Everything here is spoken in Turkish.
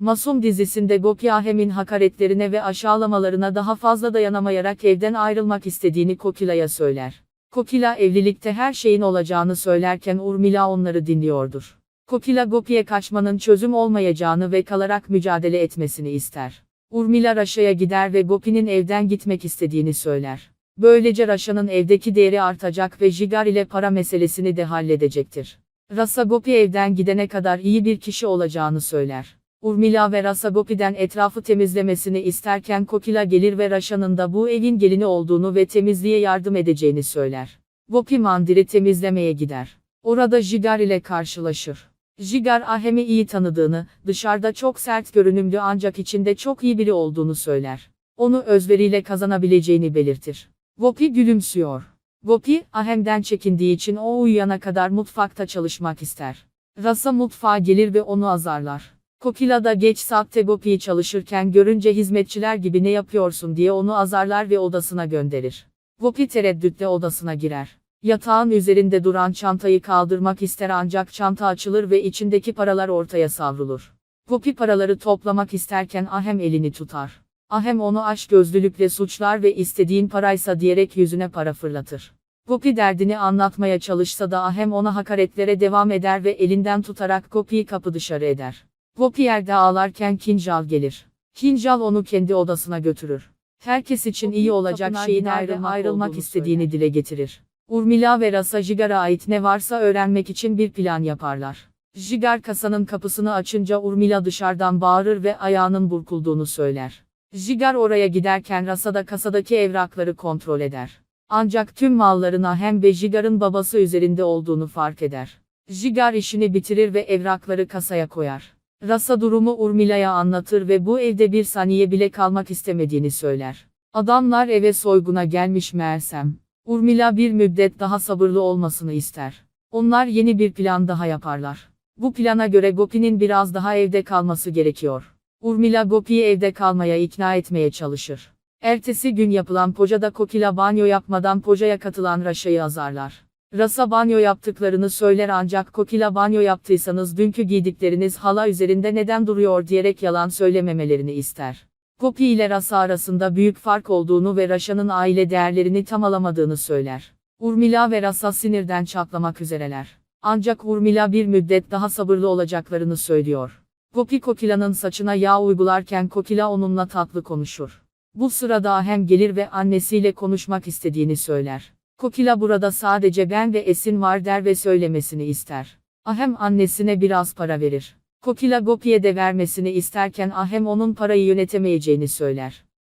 Masum dizisinde Gopi Ahem'in hakaretlerine ve aşağılamalarına daha fazla dayanamayarak evden ayrılmak istediğini Kokila'ya söyler. Kokila evlilikte her şeyin olacağını söylerken Urmila onları dinliyordur. Kokila Gopi'ye kaçmanın çözüm olmayacağını ve kalarak mücadele etmesini ister. Urmila Raşa'ya gider ve Gopi'nin evden gitmek istediğini söyler. Böylece Raşa'nın evdeki değeri artacak ve Jigar ile para meselesini de halledecektir. Rasa Gopi evden gidene kadar iyi bir kişi olacağını söyler. Urmila ve Rasa Gopi'den etrafı temizlemesini isterken Kokila gelir ve Raşa'nın da bu evin gelini olduğunu ve temizliğe yardım edeceğini söyler. Gopi mandiri temizlemeye gider. Orada Jigar ile karşılaşır. Jigar Ahem'i iyi tanıdığını, dışarıda çok sert görünümlü ancak içinde çok iyi biri olduğunu söyler. Onu özveriyle kazanabileceğini belirtir. Gopi gülümsüyor. Gopi, Ahem'den çekindiği için o uyuyana kadar mutfakta çalışmak ister. Rasa mutfağa gelir ve onu azarlar. Kokila da geç saatte Gopi'yi çalışırken görünce hizmetçiler gibi ne yapıyorsun diye onu azarlar ve odasına gönderir. Gopi tereddütle odasına girer. Yatağın üzerinde duran çantayı kaldırmak ister ancak çanta açılır ve içindeki paralar ortaya savrulur. Gopi paraları toplamak isterken Ahem elini tutar. Ahem onu aç gözlülükle suçlar ve istediğin paraysa diyerek yüzüne para fırlatır. Gopi derdini anlatmaya çalışsa da Ahem ona hakaretlere devam eder ve elinden tutarak Gopi'yi kapı dışarı eder. Gopi yerde ağlarken Kinjal gelir. Kinjal onu kendi odasına götürür. Herkes için iyi olacak şeyin ayrılmak, ayrılmak istediğini dile getirir. Urmila ve Rasa Jigar'a ait ne varsa öğrenmek için bir plan yaparlar. Jigar kasanın kapısını açınca Urmila dışarıdan bağırır ve ayağının burkulduğunu söyler. Jigar oraya giderken Rasa da kasadaki evrakları kontrol eder. Ancak tüm mallarına hem ve Jigar'ın babası üzerinde olduğunu fark eder. Jigar işini bitirir ve evrakları kasaya koyar. Rasa durumu Urmila'ya anlatır ve bu evde bir saniye bile kalmak istemediğini söyler. Adamlar eve soyguna gelmiş meğersem. Urmila bir müddet daha sabırlı olmasını ister. Onlar yeni bir plan daha yaparlar. Bu plana göre Gopi'nin biraz daha evde kalması gerekiyor. Urmila Gopi'yi evde kalmaya ikna etmeye çalışır. Ertesi gün yapılan pojada Kokila banyo yapmadan pojaya katılan Raşa'yı azarlar. Rasa banyo yaptıklarını söyler ancak Kokila banyo yaptıysanız dünkü giydikleriniz hala üzerinde neden duruyor diyerek yalan söylememelerini ister. Gopi ile Rasa arasında büyük fark olduğunu ve Raşa'nın aile değerlerini tam alamadığını söyler. Urmila ve Rasa sinirden çatlamak üzereler. Ancak Urmila bir müddet daha sabırlı olacaklarını söylüyor. Gopi Kokila'nın saçına yağ uygularken Kokila onunla tatlı konuşur. Bu sırada Ahem gelir ve annesiyle konuşmak istediğini söyler. Kokila burada sadece ben ve Esin var der ve söylemesini ister. Ahem annesine biraz para verir. Kokila Gopi'ye de vermesini isterken Ahem onun parayı yönetemeyeceğini söyler.